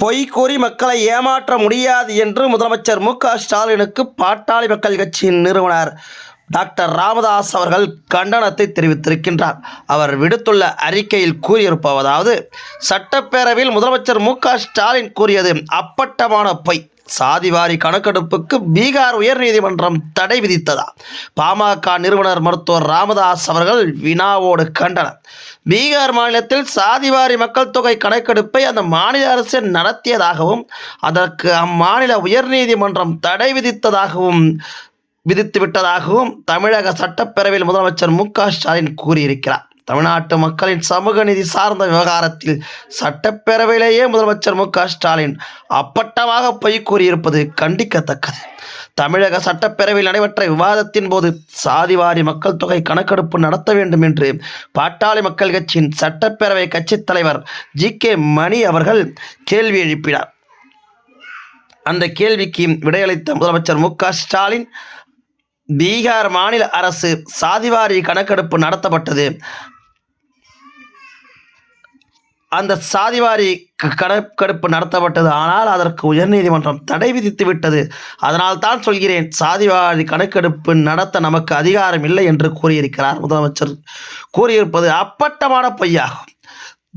பொய் கூறி மக்களை ஏமாற்ற முடியாது என்று முதலமைச்சர் மு க ஸ்டாலினுக்கு பாட்டாளி மக்கள் கட்சியின் நிறுவனர் டாக்டர் ராமதாஸ் அவர்கள் கண்டனத்தை தெரிவித்திருக்கின்றார். அவர் விடுத்துள்ள அறிக்கையில் கூறியிருப்பதாவது சட்டப்பேரவையில் முதலமைச்சர் மு க ஸ்டாலின் கூறியது அப்பட்டமான பொய். சாதிவாரி கணக்கெடுப்புக்கு பீகார் உயர்நீதிமன்றம் தடை விதித்ததா? பாமக நிறுவனர் மருத்துவர் ராமதாஸ் அவர்கள் வினாவோடு கண்டனர் பீகார் மாநிலத்தில் சாதிவாரி மக்கள் தொகை கணக்கெடுப்பை அந்த மாநில அரசு நடத்தியதாகவும் அதற்கு அம்மாநில உயர்நீதிமன்றம் தடை விதித்ததாகவும் விதித்துவிட்டதாகவும் தமிழக சட்டப்பேரவையில் முதலமைச்சர் மு க ஸ்டாலின் கூறியிருக்கிறார். தமிழ்நாட்டு மக்களின் சமூக நிதி சார்ந்த விவகாரத்தில் சட்டப்பேரவையிலேயே முதலமைச்சர் மு க ஸ்டாலின் அப்பட்டமாக பொய் கூறியிருப்பது கண்டிக்கத்தக்கது. தமிழக சட்டப்பேரவையில் நடைபெற்ற விவாதத்தின் போது சாதிவாரி மக்கள் தொகை கணக்கெடுப்பு நடத்த வேண்டும் என்று பாட்டாளி மக்கள் கட்சியின் சட்டப்பேரவை கட்சித் தலைவர் ஜி கே மணி அவர்கள் கேள்வி எழுப்பினார். அந்த கேள்விக்கு விடையளித்த முதலமைச்சர் மு க ஸ்டாலின் பீகார் மாநில அரசு சாதிவாரி கணக்கெடுப்பு நடத்தப்பட்டது. அந்த சாதிவாரி க- கணக்கெடுப்பு நடத்தப்பட்டது. ஆனால் அதற்கு உயர்நீதிமன்றம் தடை விதித்து விட்டது. அதனால் தான் சொல்கிறேன் சாதிவாரி கணக்கெடுப்பு நடத்த நமக்கு அதிகாரம் இல்லை என்று கூறியிருக்கிறார் முதலமைச்சர். கூறியிருப்பது அப்பட்டமான பொய்யாகும்.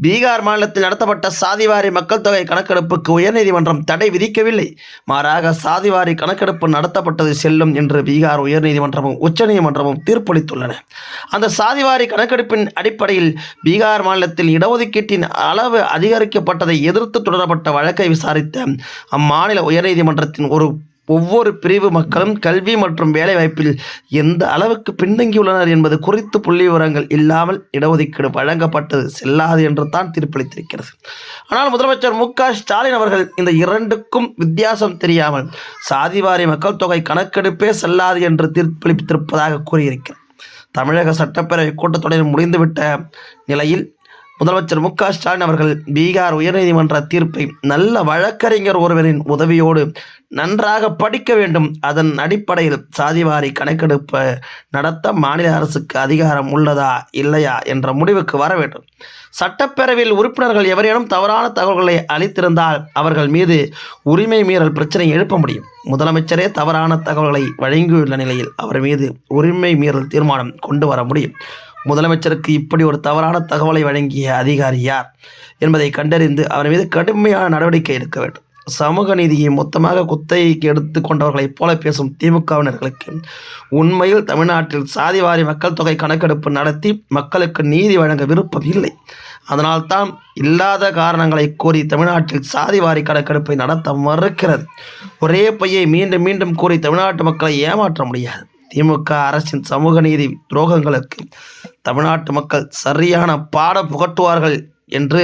பீகார் மாநிலத்தில் நடத்தப்பட்ட சாதிவாரி மக்கள் தொகை கணக்கெடுப்புக்கு உயர்நீதிமன்றம் தடை விதிக்கவில்லை. மாறாக சாதிவாரி கணக்கெடுப்பு நடத்தப்பட்டது செல்லும் என்று பீகார் உயர்நீதிமன்றமும் உச்சநீதிமன்றமும் தீர்ப்பளித்துள்ளன. அந்த சாதிவாரி கணக்கெடுப்பின் அடிப்படையில் பீகார் மாநிலத்தில் இடஒதுக்கீட்டின் அளவு அதிகரிக்கப்பட்டதை எதிர்த்து தொடரப்பட்ட வழக்கை விசாரித்த அம்மாநில உயர்நீதிமன்றத்தின் ஒரு ஒவ்வொரு பிரிவு மக்களும் கல்வி மற்றும் வேலைவாய்ப்பில் எந்த அளவுக்கு பின்தங்கியுள்ளனர் என்பது குறித்து புள்ளி விவரங்கள் இல்லாமல் இடஒதுக்கீடு வழங்கப்பட்டது செல்லாது என்று தான் தீர்ப்பளித்திருக்கிறது. ஆனால் முதலமைச்சர் மு ஸ்டாலின் அவர்கள் இந்த இரண்டுக்கும் வித்தியாசம் தெரியாமல் சாதிவாரி மக்கள் தொகை கணக்கெடுப்பே செல்லாது என்று தீர்ப்பளித்திருப்பதாக கூறியிருக்கிறார். தமிழக சட்டப்பேரவை கூட்டத்தொடரில் முடிந்துவிட்ட நிலையில் முதலமைச்சர் மு க ஸ்டாலின் அவர்கள் பீகார் உயர்நீதிமன்ற தீர்ப்பை நல்ல வழக்கறிஞர் ஒருவரின் உதவியோடு நன்றாக படிக்க வேண்டும். அதன் அடிப்படையில் சாதிவாரி கணக்கெடுப்பு நடத்த மாநில அரசுக்கு அதிகாரம் உள்ளதா இல்லையா என்ற முடிவுக்கு வர வேண்டும். சட்டப்பேரவையில் உறுப்பினர்கள் எவரேனும் தவறான தகவல்களை அளித்திருந்தால் அவர்கள் மீது உரிமை மீறல் பிரச்சனை எழுப்ப முடியும். முதலமைச்சரே தவறான தகவல்களை வழங்கியுள்ள நிலையில் அவர் மீது உரிமை மீறல் தீர்மானம் கொண்டு வர முடியும். முதலமைச்சருக்கு இப்படி ஒரு தவறான தகவலை வழங்கிய அதிகாரி யார் என்பதை கண்டறிந்து அவர் மீது கடுமையான நடவடிக்கை எடுக்க வேண்டும். சமூக நீதியை மொத்தமாக குத்தகைக்கு எடுத்து கொண்டவர்களைப் போல பேசும் திமுகவினர்களுக்கு உண்மையில் தமிழ்நாட்டில் சாதிவாரி மக்கள் தொகை கணக்கெடுப்பு நடத்தி மக்களுக்கு நீதி வழங்க விருப்பம் இல்லை. அதனால்தான் இல்லாத காரணங்களை கூறி தமிழ்நாட்டில் சாதிவாரி கணக்கெடுப்பை நடத்த மறுக்கிறது. ஒரே பையை மீண்டும் மீண்டும் கூறி தமிழ்நாட்டு மக்களை ஏமாற்ற முடியாது. திமுக அரசின் சமூக நீதி துரோகங்களுக்கு தமிழ்நாட்டு மக்கள் சரியான பாடம் புகட்டுவார்கள் என்று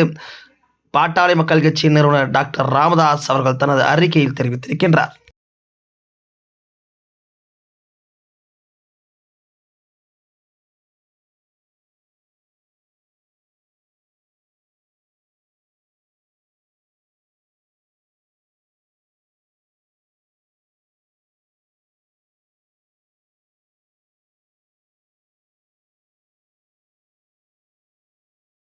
பாட்டாளி மக்கள் கட்சியின் நிறுவனர் டாக்டர் ராமதாஸ் அவர்கள் தனது அறிக்கையில் தெரிவித்திருக்கின்றார்.